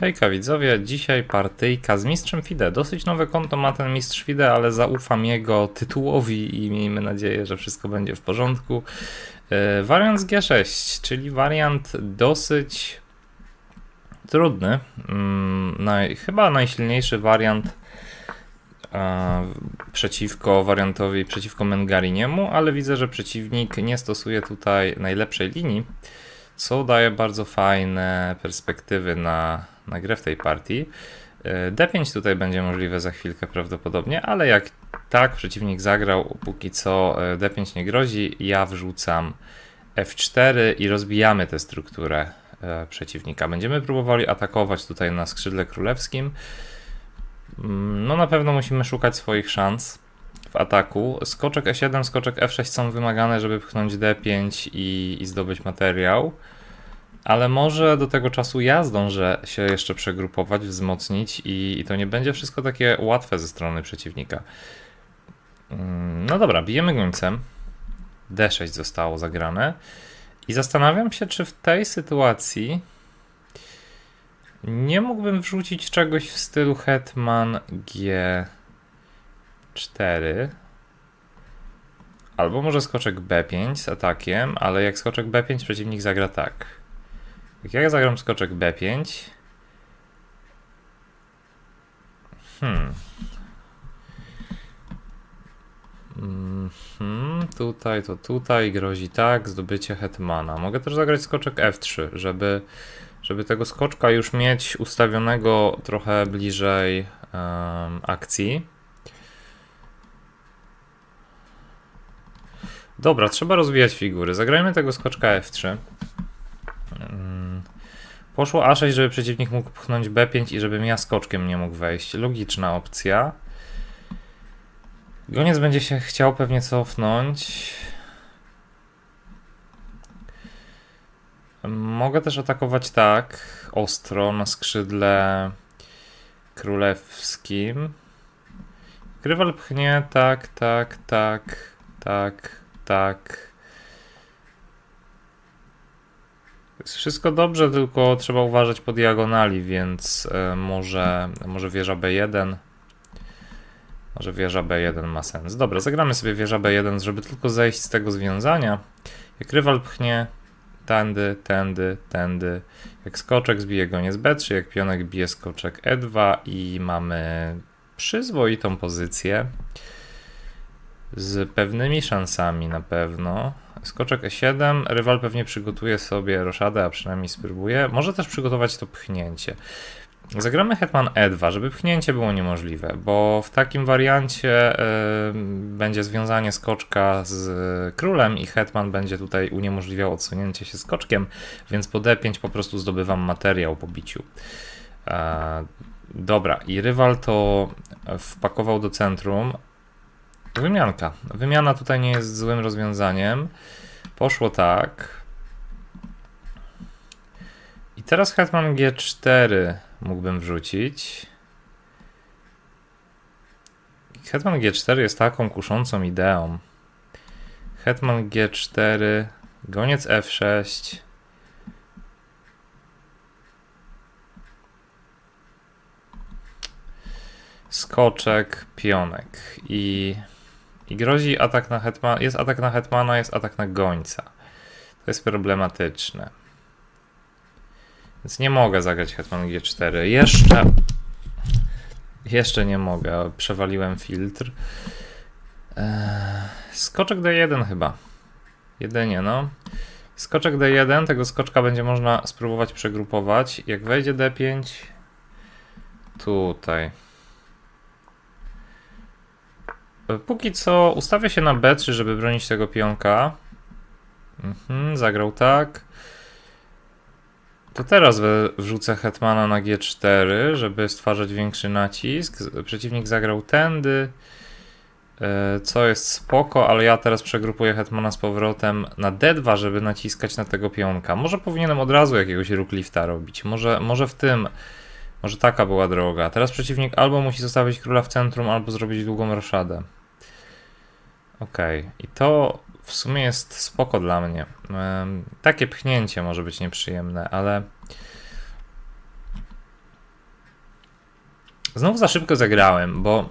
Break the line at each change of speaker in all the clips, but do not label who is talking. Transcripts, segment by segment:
Hejka widzowie, dzisiaj partyjka z mistrzem FIDE. Dosyć nowe konto ma ten mistrz FIDE, ale zaufam jego tytułowi i miejmy nadzieję, że wszystko będzie w porządku. E, Wariant z G6, czyli wariant dosyć trudny. Mm, Naj, chyba najsilniejszy wariant e, przeciwko wariantowi, przeciwko Mengariniemu, ale widzę, że przeciwnik nie stosuje tutaj najlepszej linii co daje bardzo fajne perspektywy na, na grę w tej partii. E, D5 tutaj będzie możliwe za chwilkę prawdopodobnie, ale jak tak przeciwnik zagrał, póki co e, D5 nie grozi, ja wrzucam F4 i rozbijamy tę strukturę e, przeciwnika. Będziemy próbowali atakować tutaj na skrzydle królewskim. Mm, No na pewno musimy szukać swoich szans w ataku. Skoczek E7, skoczek F6 są wymagane, żeby pchnąć D5 i, i zdobyć materiał. Ale może do tego czasu ja zdążę się jeszcze przegrupować, wzmocnić i, i to nie będzie wszystko takie łatwe ze strony przeciwnika. Mm, No dobra, bijemy gońcem. D6 zostało zagrane. I zastanawiam się, czy w tej sytuacji nie mógłbym wrzucić czegoś w stylu Hetman G4. Albo może skoczek B5 z atakiem, ale jak skoczek B5 przeciwnik zagra tak. Jak ja zagram skoczek B5. Hmm. Mhm, tutaj to tutaj grozi tak, zdobycie hetmana. Mogę też zagrać skoczek F3, żeby, żeby tego skoczka już mieć ustawionego trochę bliżej em, akcji. Dobra, trzeba rozwijać figury. Zagrajmy tego skoczka F3. Poszło A6, żeby przeciwnik mógł pchnąć B5 i żebym ja skoczkiem nie mógł wejść. Logiczna opcja. Goniec będzie się chciał pewnie cofnąć. Mogę też atakować tak, ostro, na skrzydle królewskim. Grywal pchnie tak, tak, tak, tak, tak. Jest wszystko dobrze, tylko trzeba uważać po diagonali, więc e, może, może wieża B1. Może wieża B1 ma sens. Dobra, zagramy sobie wieża B1, żeby tylko zejść z tego związania. Jak rywal pchnie tędy, tędy, tędy. Jak skoczek zbije goniec B3, jak pionek bije skoczek E2 i mamy przyzwoitą pozycję z pewnymi szansami na pewno. Skoczek E7, rywal pewnie przygotuje sobie roszadę, a przynajmniej spróbuje. Może też przygotować to pchnięcie. Zagramy hetman E2, żeby pchnięcie było niemożliwe, bo w takim wariancie y, będzie związanie skoczka z królem i hetman będzie tutaj uniemożliwiał odsunięcie się skoczkiem, więc po D5 po prostu zdobywam materiał po biciu. E, dobra, i rywal to wpakował do centrum, Wymianka. Wymiana tutaj nie jest złym rozwiązaniem. Poszło tak. I teraz hetman G4 mógłbym wrzucić. Hetman G4 jest taką kuszącą ideą. Hetman G4, goniec F6. Skoczek, pionek i i grozi atak na hetmana. Jest atak na hetmana, jest atak na gońca. To jest problematyczne. Więc nie mogę zagrać hetman G4. Jeszcze. Jeszcze nie mogę. Przewaliłem filtr. Eee, skoczek D1 chyba. Jedynie, no. Skoczek D1, tego skoczka będzie można spróbować przegrupować. Jak wejdzie D5, tutaj. Póki co ustawię się na B3, żeby bronić tego pionka. Mhm, zagrał tak. To teraz wrzucę hetmana na G4, żeby stwarzać większy nacisk. Przeciwnik zagrał tędy, e, co jest spoko, ale ja teraz przegrupuję hetmana z powrotem na D2, żeby naciskać na tego pionka. Może powinienem od razu jakiegoś rooklifta robić. Może, może w tym, może taka była droga. Teraz przeciwnik albo musi zostawić króla w centrum, albo zrobić długą roszadę. Okej, i to w sumie jest spoko dla mnie. Takie pchnięcie może być nieprzyjemne, ale Znowu za szybko zagrałem, bo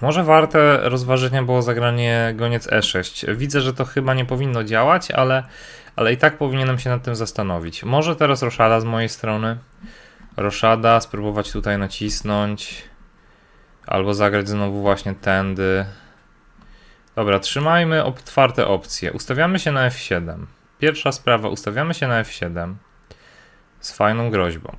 może warte rozważenia było zagranie goniec E6. Widzę, że to chyba nie powinno działać, ale, ale i tak powinienem się nad tym zastanowić. Może teraz roszada z mojej strony. Roszada, spróbować tutaj nacisnąć. Albo zagrać znowu właśnie tędy. Dobra, trzymajmy otwarte opcje. Ustawiamy się na F7. Pierwsza sprawa, ustawiamy się na F7 z fajną groźbą.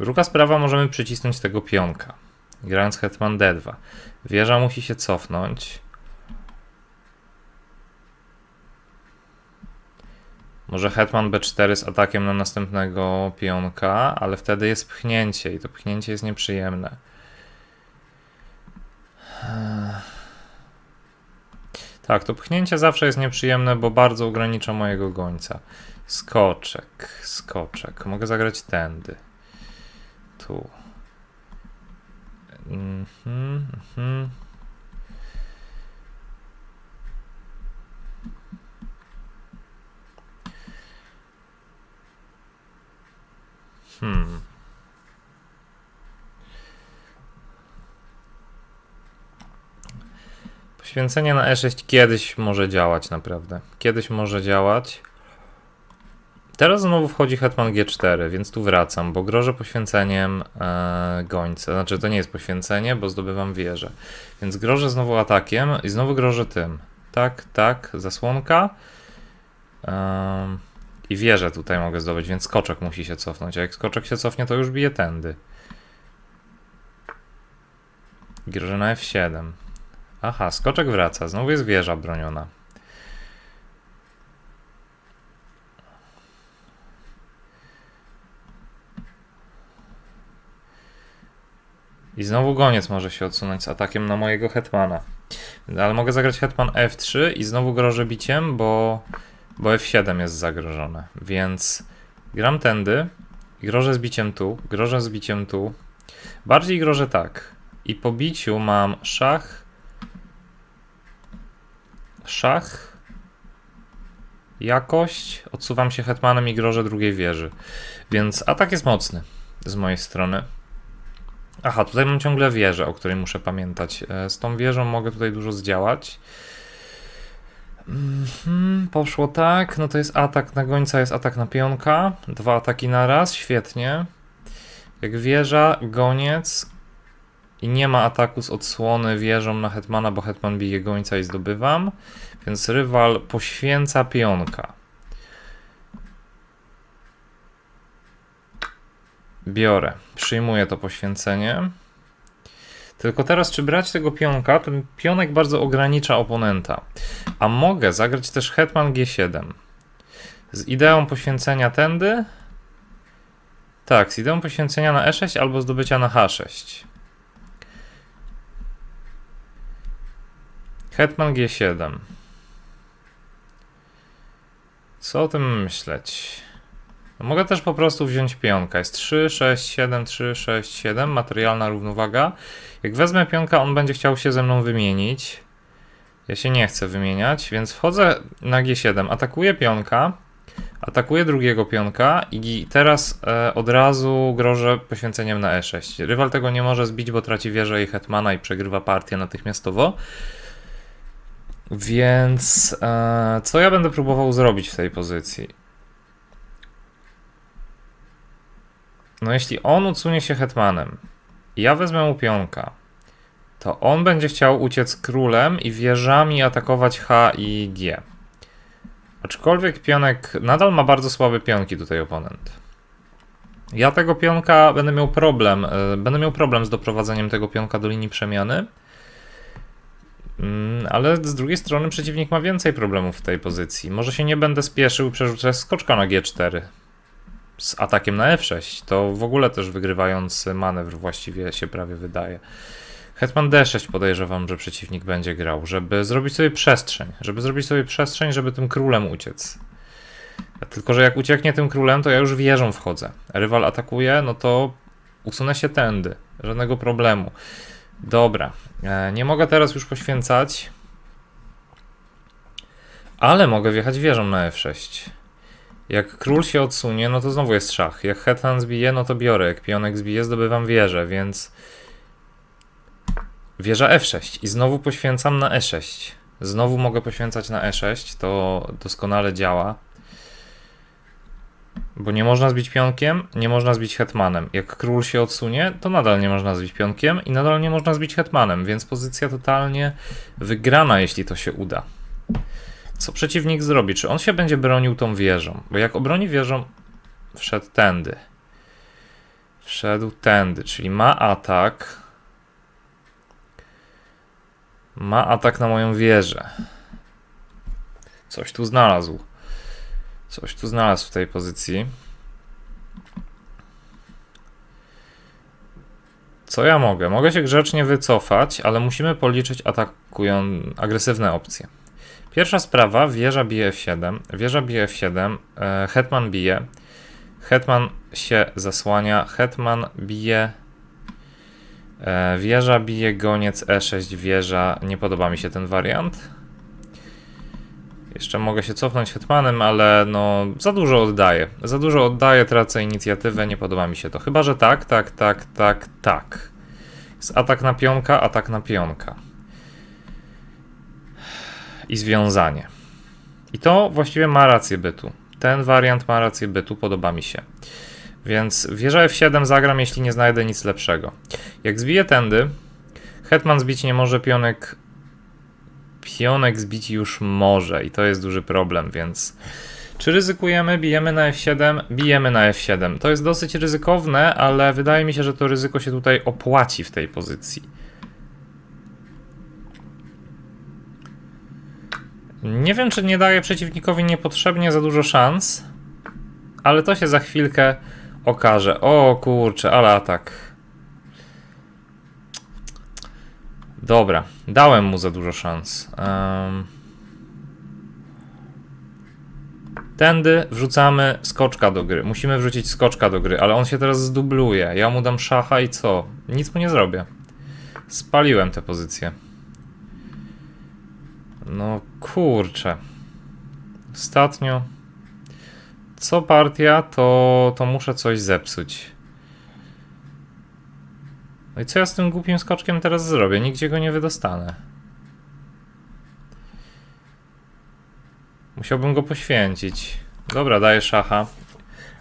Druga sprawa, możemy przycisnąć tego pionka, grając hetman D2. Wieża musi się cofnąć. Może hetman B4 z atakiem na następnego pionka, ale wtedy jest pchnięcie i to pchnięcie jest nieprzyjemne. Tak, to pchnięcie zawsze jest nieprzyjemne, bo bardzo ogranicza mojego gońca. Skoczek, skoczek. Mogę zagrać tędy. Tu. Mhm, mhm. Hmm. Poświęcenie na E6 kiedyś może działać naprawdę. Kiedyś może działać. Teraz znowu wchodzi hetman G4, więc tu wracam, bo grożę poświęceniem e, gońca. Znaczy to nie jest poświęcenie, bo zdobywam wieżę. Więc grożę znowu atakiem i znowu grożę tym. Tak, tak, zasłonka. Em, I wieżę tutaj mogę zdobyć, więc skoczek musi się cofnąć. A jak skoczek się cofnie, to już bije tędy. Grożę na F7. Aha, skoczek wraca. Znowu jest wieża broniona. I znowu goniec może się odsunąć z atakiem na mojego hetmana. Ale mogę zagrać hetman F3 i znowu grożę biciem, bo, bo F7 jest zagrożone. Więc gram tędy i grożę z biciem tu, grożę z biciem tu. Bardziej grożę tak. I po biciu mam szach, szach, jakość, odsuwam się hetmanem i grożę drugiej wieży. Więc atak jest mocny z mojej strony. Aha, tutaj mam ciągle wieżę, o której muszę pamiętać. E, Z tą wieżą mogę tutaj dużo zdziałać. Mhm, poszło tak, no to jest atak na gońca, jest atak na pionka. Dwa ataki na raz, świetnie. Jak wieża, goniec i nie ma ataku z odsłony wieżą na hetmana, bo hetman bije gońca i zdobywam. Więc rywal poświęca pionka. Biorę, przyjmuję to poświęcenie. Tylko teraz, czy brać tego pionka? Ten pionek bardzo ogranicza oponenta. A mogę zagrać też hetman G7. Z ideą poświęcenia tędy. Tak, z ideą poświęcenia na E6 albo zdobycia na H6. Hetman G7. Co o tym myśleć? No Mogę też po prostu wziąć pionka. Jest 3, 6, 7, 3, 6, 7. Materialna równowaga. Jak wezmę pionka, on będzie chciał się ze mną wymienić. Ja się nie chcę wymieniać, więc wchodzę na G7. Atakuję pionka. Atakuję drugiego pionka i teraz e, od razu grożę poświęceniem na E6. Rywal tego nie może zbić, bo traci wieżę i hetmana i przegrywa partię natychmiastowo. Więc e, co ja będę próbował zrobić w tej pozycji? No jeśli on odsunie się hetmanem ja wezmę mu pionka, to on będzie chciał uciec królem i wieżami atakować H i G. Aczkolwiek pionek nadal ma bardzo słabe pionki tutaj oponent. Ja tego pionka będę miał problem, e, będę miał problem z doprowadzeniem tego pionka do linii przemiany. Mm, Ale z drugiej strony przeciwnik ma więcej problemów w tej pozycji. Może się nie będę spieszył przerzucać skoczka na G4 z atakiem na F6. To w ogóle też wygrywający manewr właściwie się prawie wydaje. Hetman D6 podejrzewam, że przeciwnik będzie grał, żeby zrobić sobie przestrzeń. Żeby zrobić sobie przestrzeń, żeby tym królem uciec. Tylko, że jak ucieknie tym królem, to ja już wieżą wchodzę. Rywal atakuje, no to usunę się tędy. Żadnego problemu. Dobra. E, Nie mogę teraz już poświęcać. Ale mogę wjechać wieżą na F6. Jak król się odsunie, no to znowu jest szach. Jak hetman zbije, no to biorę. Jak pionek zbije, zdobywam wieżę, więc... Wieża F6 i znowu poświęcam na E6. Znowu mogę poświęcać na E6, to doskonale działa. Bo nie można zbić pionkiem, nie można zbić hetmanem. Jak król się odsunie, to nadal nie można zbić pionkiem i nadal nie można zbić hetmanem, więc pozycja totalnie wygrana, jeśli to się uda. Co przeciwnik zrobi? Czy on się będzie bronił tą wieżą? Bo jak obroni wieżą, wszedł tędy. Wszedł tędy, czyli ma atak. Ma atak na moją wieżę. Coś tu znalazł. Coś tu znalazł w tej pozycji. Co ja mogę? Mogę się grzecznie wycofać, ale musimy policzyć atakują agresywne opcje. Pierwsza sprawa, wieża bije F7, wieża bije F7, e, hetman bije, hetman się zasłania, hetman bije, e, wieża bije, goniec E6, wieża, nie podoba mi się ten wariant. Jeszcze mogę się cofnąć hetmanem, ale no za dużo oddaję. Za dużo oddaję, tracę inicjatywę, nie podoba mi się to. Chyba, że tak, tak, tak, tak, tak. Jest atak na pionka, atak na pionka. I związanie. I to właściwie ma rację bytu. Ten wariant ma rację bytu, podoba mi się. Więc wieża F7 zagram, jeśli nie znajdę nic lepszego. Jak zbiję tędy, hetman zbić nie może, pionek pionek zbić już może i to jest duży problem, więc czy ryzykujemy, bijemy na F7, bijemy na F7. To jest dosyć ryzykowne, ale wydaje mi się, że to ryzyko się tutaj opłaci w tej pozycji. Nie wiem, czy nie daje przeciwnikowi niepotrzebnie za dużo szans, ale to się za chwilkę okaże. O kurczę, ale atak. Dobra, dałem mu za dużo szans. Um, tędy wrzucamy skoczka do gry. Musimy wrzucić skoczka do gry, ale on się teraz zdubluje. Ja mu dam szacha i co? Nic mu nie zrobię. Spaliłem tę pozycję. No kurczę. Ostatnio. Co partia, to, to muszę coś zepsuć. No i co ja z tym głupim skoczkiem teraz zrobię? Nigdzie go nie wydostanę. Musiałbym go poświęcić. Dobra, daję szacha.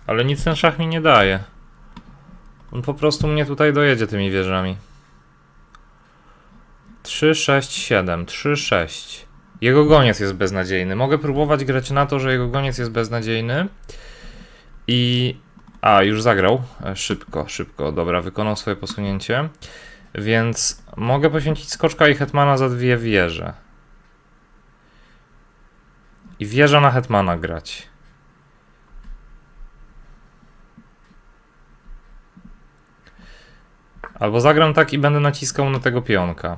Ale nic ten szach mi nie daje. On po prostu mnie tutaj dojedzie tymi wieżami. 3, 6, 7. 3, 6. Jego goniec jest beznadziejny. Mogę próbować grać na to, że jego goniec jest beznadziejny. I a, już zagrał. E, Szybko, szybko. Dobra, wykonał swoje posunięcie. Więc mogę poświęcić skoczka i hetmana za dwie wieże. I wieża na hetmana grać. Albo zagram tak i będę naciskał na tego pionka.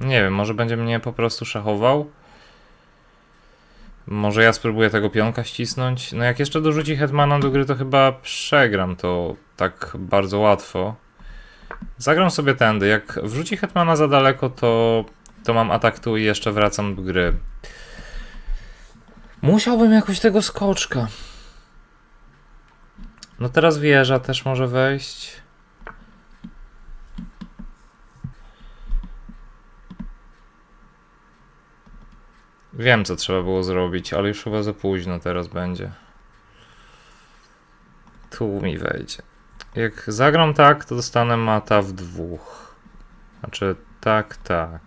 Nie wiem, może będzie mnie po prostu szachował. Może ja spróbuję tego pionka ścisnąć. No jak jeszcze dorzuci hetmana do gry, to chyba przegram to tak bardzo łatwo. Zagram sobie tędy. Jak wrzuci hetmana za daleko, to, to mam atak tu i jeszcze wracam do gry. Musiałbym jakoś tego skoczka. No teraz wieża też może wejść. Wiem, co trzeba było zrobić, ale już chyba za późno teraz będzie. Tu mi wejdzie. Jak zagram tak, to dostanę mata w dwóch. Znaczy, tak, tak.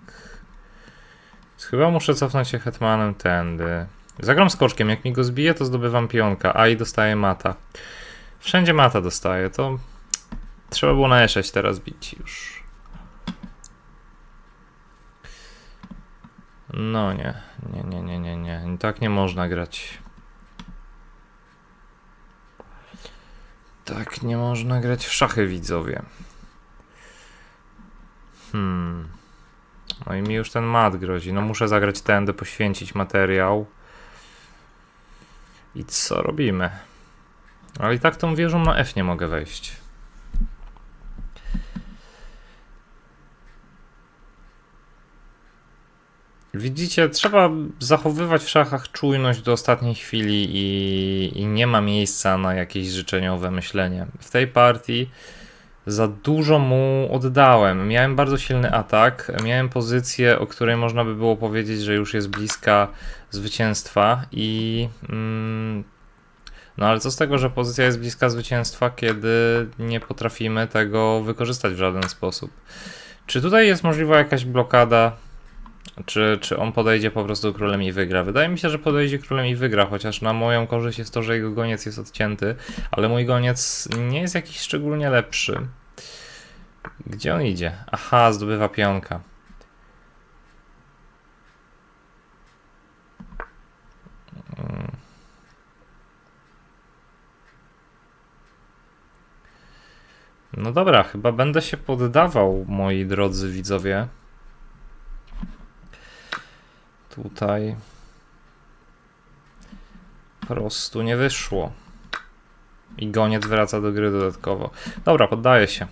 Więc chyba muszę cofnąć się hetmanem tędy. Zagram skoczkiem, jak mi go zbije, to zdobywam pionka, a i dostaję mata. Wszędzie mata dostaję, to trzeba było na E6 teraz bić już. No nie, nie, nie, nie, nie, nie. Tak nie można grać. Tak nie można grać w szachy, widzowie. Hmm. No i mi już ten mat grozi. No muszę zagrać tędy, poświęcić materiał. I co robimy? Ale i tak tą wieżą na F nie mogę wejść. Widzicie, trzeba zachowywać w szachach czujność do ostatniej chwili i, i nie ma miejsca na jakieś życzeniowe myślenie. W tej partii za dużo mu oddałem. Miałem bardzo silny atak, miałem pozycję, o której można by było powiedzieć, że już jest bliska zwycięstwa i mm, no ale co z tego, że pozycja jest bliska zwycięstwa, kiedy nie potrafimy tego wykorzystać w żaden sposób. Czy tutaj jest możliwa jakaś blokada? Czy, czy on podejdzie po prostu królem i wygra? Wydaje mi się, że podejdzie królem i wygra, chociaż na moją korzyść jest to, że jego goniec jest odcięty, ale mój goniec nie jest jakiś szczególnie lepszy. Gdzie on idzie? Aha, zdobywa pionka. Mm. No dobra, chyba będę się poddawał, moi drodzy widzowie. Tutaj po prostu nie wyszło. I goniec wraca do gry dodatkowo. Dobra, poddaję się.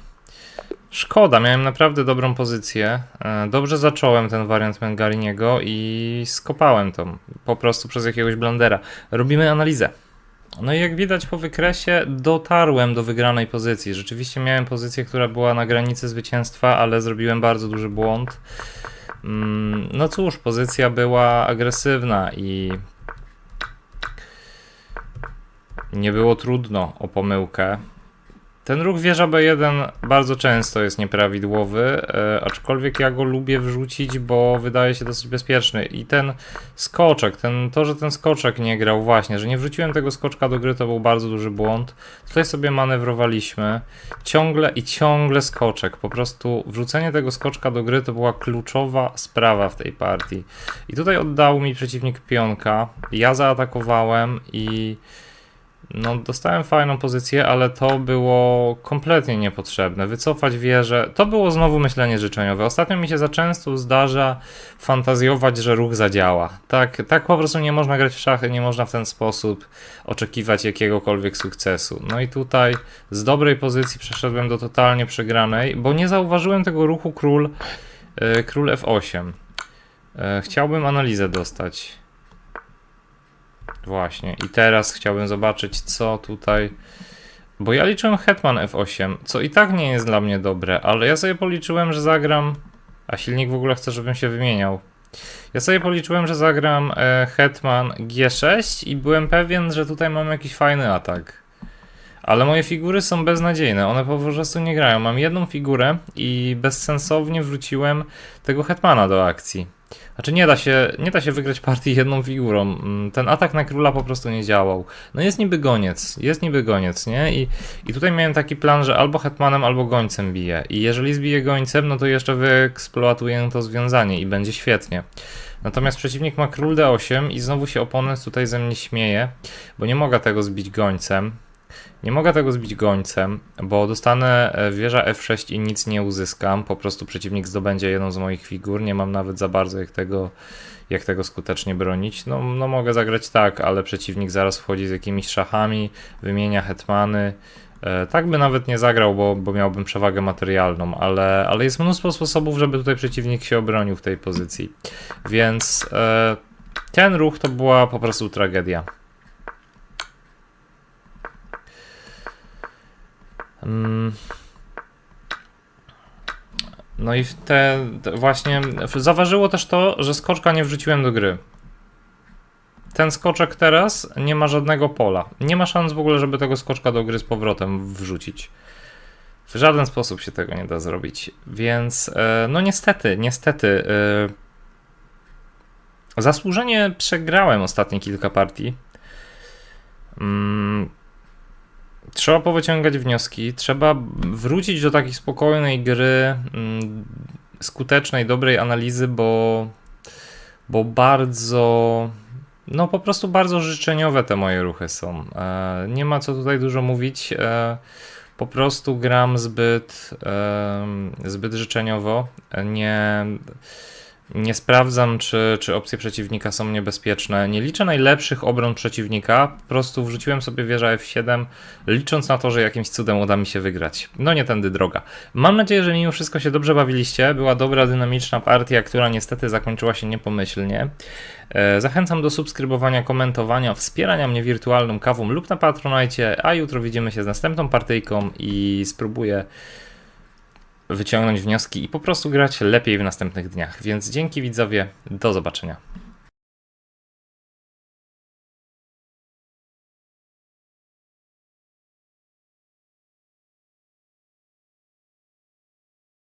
Szkoda, miałem naprawdę dobrą pozycję. E, Dobrze zacząłem ten wariant Mengariniego i skopałem to po prostu przez jakiegoś blendera. Robimy analizę. No i jak widać po wykresie, dotarłem do wygranej pozycji. Rzeczywiście miałem pozycję, która była na granicy zwycięstwa, ale zrobiłem bardzo duży błąd. Mm, No cóż, pozycja była agresywna i nie było trudno o pomyłkę. Ten ruch wieża B1 bardzo często jest nieprawidłowy, e, aczkolwiek ja go lubię wrzucić, bo wydaje się dosyć bezpieczny. I ten skoczek, ten, to, że ten skoczek nie grał właśnie, że nie wrzuciłem tego skoczka do gry, to był bardzo duży błąd. Tutaj sobie manewrowaliśmy, ciągle i ciągle skoczek. Po prostu wrzucenie tego skoczka do gry to była kluczowa sprawa w tej partii. I tutaj oddał mi przeciwnik pionka, ja zaatakowałem i no, dostałem fajną pozycję, ale to było kompletnie niepotrzebne. Wycofać wieżę. To było znowu myślenie życzeniowe. Ostatnio mi się za często zdarza fantazjować, że ruch zadziała. Tak, tak po prostu nie można grać w szachy, nie można w ten sposób oczekiwać jakiegokolwiek sukcesu. No i tutaj z dobrej pozycji przeszedłem do totalnie przegranej, bo nie zauważyłem tego ruchu król, e, król F8. E, chciałbym analizę dostać. Właśnie, i teraz chciałbym zobaczyć, co tutaj. Bo ja liczyłem Hetman F8, co i tak nie jest dla mnie dobre, ale ja sobie policzyłem, że zagram. A silnik w ogóle chce, żebym się wymieniał. Ja sobie policzyłem, że zagram e, Hetman G6 i byłem pewien, że tutaj mam jakiś fajny atak. Ale moje figury są beznadziejne, one po prostu nie grają. Mam jedną figurę i bezsensownie wróciłem tego Hetmana do akcji. Znaczy nie da się, nie da się wygrać partii jedną figurą. Mm, Ten atak na króla po prostu nie działał. No jest niby goniec, jest niby goniec, nie? I, i tutaj miałem taki plan, że albo hetmanem, albo gońcem bije. I jeżeli zbiję gońcem, no to jeszcze wyeksploatuję to związanie i będzie świetnie. Natomiast przeciwnik ma król d8 i znowu się oponent tutaj ze mnie śmieje, bo nie mogę tego zbić gońcem. Nie mogę tego zbić gońcem, bo dostanę e, wieża F6 i nic nie uzyskam. Po prostu przeciwnik zdobędzie jedną z moich figur. Nie mam nawet za bardzo jak tego, jak tego skutecznie bronić. No, no mogę zagrać tak, ale przeciwnik zaraz wchodzi z jakimiś szachami, wymienia hetmany. E, Tak by nawet nie zagrał, bo, bo miałbym przewagę materialną, ale, ale jest mnóstwo sposobów, żeby tutaj przeciwnik się obronił w tej pozycji. Więc e, ten ruch to była po prostu tragedia. No i te właśnie zaważyło też to, że skoczka nie wrzuciłem do gry. Ten skoczek teraz nie ma żadnego pola. Nie ma szans w ogóle, żeby tego skoczka do gry z powrotem wrzucić. W żaden sposób się tego nie da zrobić. Więc e, no niestety, niestety e, zasłużenie przegrałem ostatnie kilka partii. Mm, Trzeba powyciągać wnioski, trzeba wrócić do takiej spokojnej gry, mm, skutecznej, dobrej analizy, bo, bo bardzo, no po prostu bardzo życzeniowe te moje ruchy są. E, Nie ma co tutaj dużo mówić. e, Po prostu gram zbyt, e, zbyt życzeniowo. Nie, Nie sprawdzam, czy, czy opcje przeciwnika są niebezpieczne. Nie liczę najlepszych obron przeciwnika. Po prostu wrzuciłem sobie wieżę F7, licząc na to, że jakimś cudem uda mi się wygrać. No nie tędy droga. Mam nadzieję, że mimo wszystko się dobrze bawiliście. Była dobra, dynamiczna partia, która niestety zakończyła się niepomyślnie. E, Zachęcam do subskrybowania, komentowania, wspierania mnie wirtualną kawą lub na Patronite, a jutro widzimy się z następną partyjką i spróbuję wyciągnąć wnioski i po prostu grać lepiej w następnych dniach. Więc dzięki widzowie, do zobaczenia.